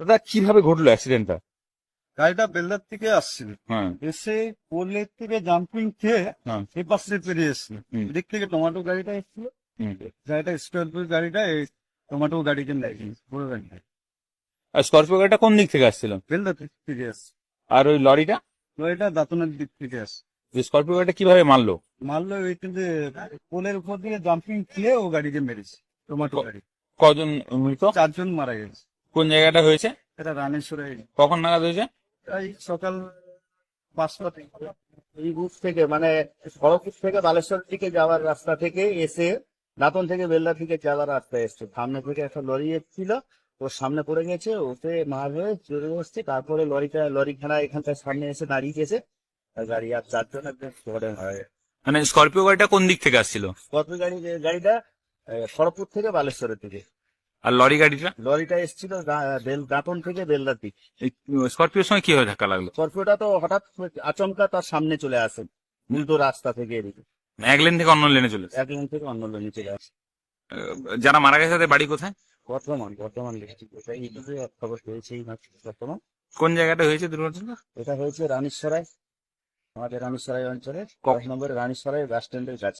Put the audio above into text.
দাদা কীভাবে ঘটলো অ্যাক্সিডেন্টটা গাড়িটা বেলদার থেকে আসছিল। হ্যাঁ। এসে পোলের থেকে জাম্পিং খেয়ে হ্যাঁ। এই পাশে পেরিয়ে এসছিল। এদিক থেকে টমেটো গাড়িটা এসছিল। গাড়িটা স্কর্পিও গাড়িটা টমেটো গাড়িকে পুরো গাড়িটা। আর স্করপিও গাড়িটা কোন দিক থেকে আসছিল? বেলদার থেকে আসছে আর ওই লরিটা? লরিটা দাঁতনের দিক থেকে আসছে স্করপিও গাড়িটা কীভাবে মারলো? মারলো ওই কিন্তু পোলের উপর দিয়ে জাম্পিং খেয়ে ও গাড়িকে মেরেছে। টমেটো গাড়ি। কজন মৃত? চারজন মারা গেছে। কোন জায়গাটা হয়েছে? এটা রানেশ্বরে কখন নাগাদ হয়েছে? এই সকাল পাঁচটা থেকে। এই রুট থেকে মানে খড়গপুর থেকে বালেশ্বর দিকে যাওয়ার রাস্তা থেকে এসে দাঁতন থেকে বেলদা থেকে যাওয়ার রাস্তা এসছে। সামনে থেকে একটা লরি এসেছিল ওর সামনে পড়ে গেছে ওতে মার হয়ে চলে বসছে তারপরে লরিটা লরি খানা এখানকার সামনে এসে দাঁড়িয়ে গেছে গাড়ি আর চারজন একদম হয়। মানে স্করপিও গাড়িটা কোন দিক থেকে আসছিল? কত গাড়ি গাড়িটা খড়গপুর থেকে বালেশ্বরের দিকে। আর লরি গাড়িটা? লরিটা এসেছিল দাঁতন থেকে বেলদার দিকে স্করপিওর সময় কীভাবে ধাক্কা লাগল? স্করপিওটা তো হঠাৎ আচমকা তার সামনে চলে আসে উল্টো রাস্তা থেকে এদিকে। এক লেন থেকে অন্য লেনে চলে এক লেন থেকে অন্য লেনে চলে আসে। যারা মারা গেছে তাদের বাড়ি কোথায়? বর্তমান বর্তমান ডিস্ট্রিক্ট। খবর পেয়েছি বর্তমান। কোন জায়গাটা হয়েছে দুর্ঘটনা এটা হয়েছে রানীশ্বরাই আমাদের রানীশ্বরাই অঞ্চলে ক- এক নম্বরে রানীশ্বরাই বাস স্ট্যান্ডের কাছে।